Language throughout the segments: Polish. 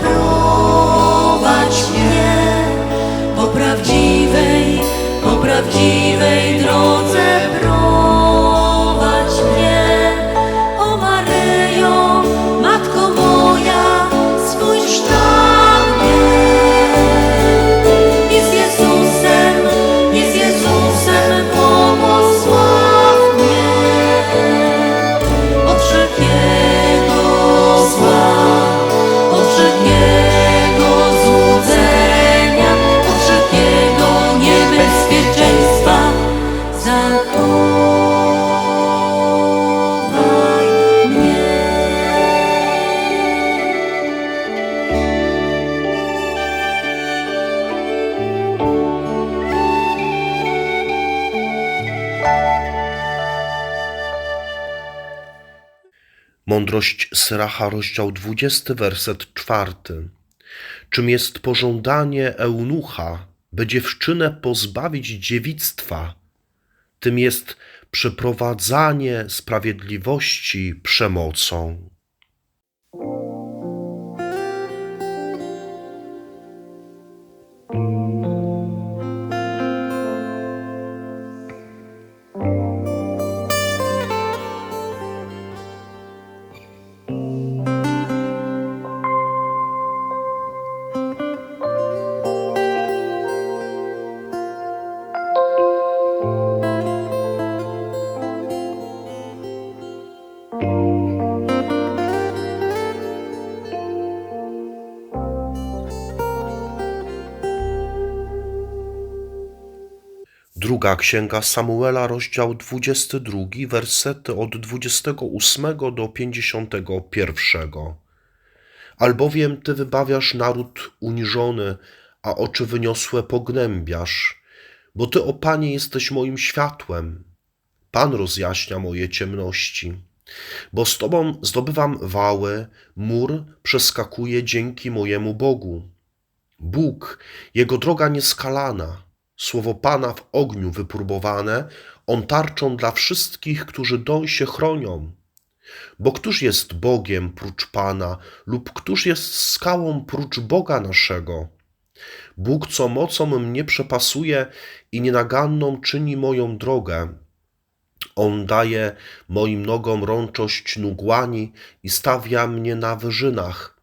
prowadź mnie. Po prawdziwej, po prawdziwej drodze Mądrość Syracha, rozdział 20, werset 4. Czym jest pożądanie eunucha, by dziewczynę pozbawić dziewictwa, tym jest przeprowadzanie sprawiedliwości przemocą. Druga księga Samuela, rozdział 22, wersety od 28 do 51. Albowiem Ty wybawiasz naród uniżony, a oczy wyniosłe pognębiasz, bo Ty, o Panie, jesteś moim światłem. Pan rozjaśnia moje ciemności. Bo z Tobą zdobywam wały, mur przeskakuje dzięki mojemu Bogu. Bóg, Jego droga nieskalana, słowo Pana w ogniu wypróbowane, On tarczą dla wszystkich, którzy doń się chronią. Bo któż jest Bogiem prócz Pana, lub któż jest skałą prócz Boga naszego? Bóg, co mocą mnie przepasuje i nienaganną czyni moją drogę. On daje moim nogom rączość nóg łani i stawia mnie na wyżynach.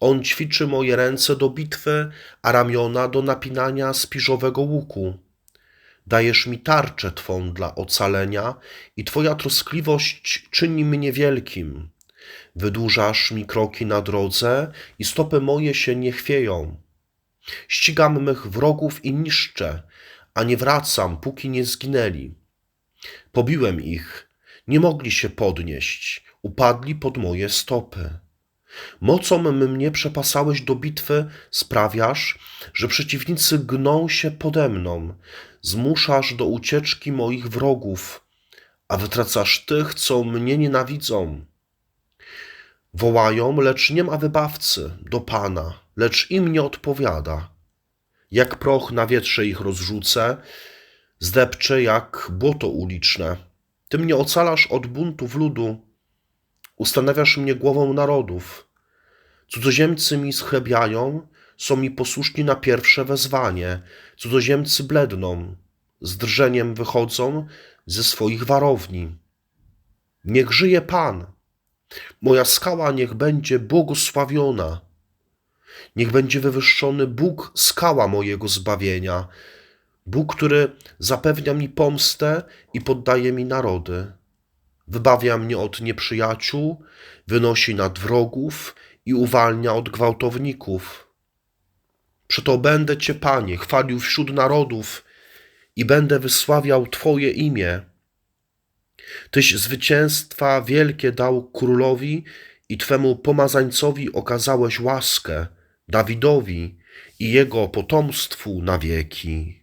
On ćwiczy moje ręce do bitwy, a ramiona do napinania spiżowego łuku. Dajesz mi tarczę Twą dla ocalenia i Twoja troskliwość czyni mnie wielkim. Wydłużasz mi kroki na drodze i stopy moje się nie chwieją. Ścigam mych wrogów i niszczę, a nie wracam, póki nie zginęli. Pobiłem ich, nie mogli się podnieść, upadli pod moje stopy. Mocą mnie przepasałeś do bitwy, sprawiasz, że przeciwnicy gną się pode mną, zmuszasz do ucieczki moich wrogów, a wytracasz tych, co mnie nienawidzą. Wołają, lecz nie ma wybawcy do Pana, lecz im nie odpowiada. Jak proch na wietrze ich rozrzucę, zdepczę jak błoto uliczne. Ty mnie ocalasz od buntów ludu, ustanawiasz mnie głową narodów. Cudzoziemcy mi schlebiają, są mi posłuszni na pierwsze wezwanie. Cudzoziemcy bledną, z drżeniem wychodzą ze swoich warowni. Niech żyje Pan, moja skała niech będzie błogosławiona. Niech będzie wywyższony Bóg, skała mojego zbawienia, Bóg, który zapewnia mi pomstę i poddaje mi narody. Wybawia mnie od nieprzyjaciół, wynosi nad wrogów i uwalnia od gwałtowników. Przeto będę Cię, Panie, chwalił wśród narodów i będę wysławiał Twoje imię. Tyś zwycięstwa wielkie dał królowi i Twemu pomazańcowi okazałeś łaskę, Dawidowi i jego potomstwu na wieki.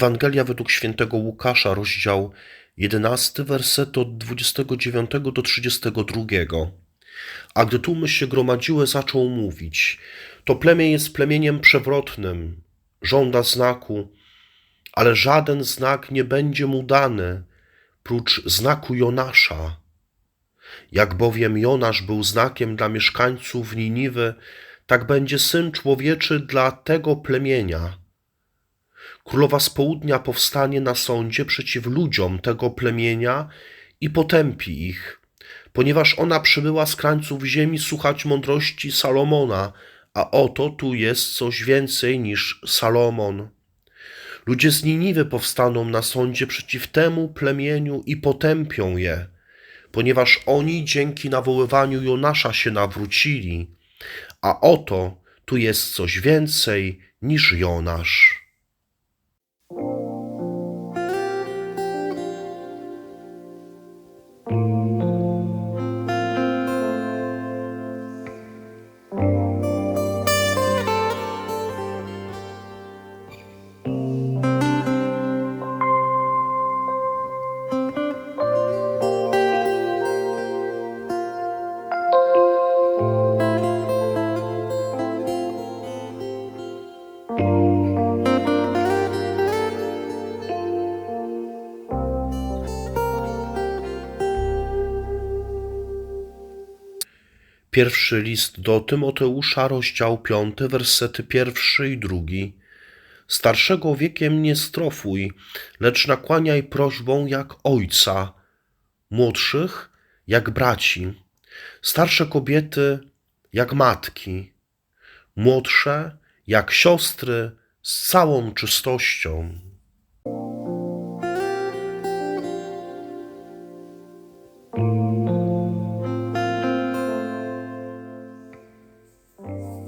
Ewangelia według świętego Łukasza, rozdział 11, werset od 29 do 32. A gdy tłumy się gromadziły, zaczął mówić: To plemię jest plemieniem przewrotnym, żąda znaku, ale żaden znak nie będzie mu dany, prócz znaku Jonasza. Jak bowiem Jonasz był znakiem dla mieszkańców Niniwy, tak będzie syn człowieczy dla tego plemienia. Królowa z południa powstanie na sądzie przeciw ludziom tego plemienia i potępi ich, ponieważ ona przybyła z krańców ziemi słuchać mądrości Salomona, a oto tu jest coś więcej niż Salomon. Ludzie z Niniwy powstaną na sądzie przeciw temu plemieniu i potępią je, ponieważ oni dzięki nawoływaniu Jonasza się nawrócili, a oto tu jest coś więcej niż Jonasz. Pierwszy list do Tymoteusza, rozdział 5, wersety pierwszy i drugi. Starszego wiekiem nie strofuj, lecz nakłaniaj prośbą jak ojca, młodszych jak braci, starsze kobiety jak matki, młodsze jak siostry z całą czystością.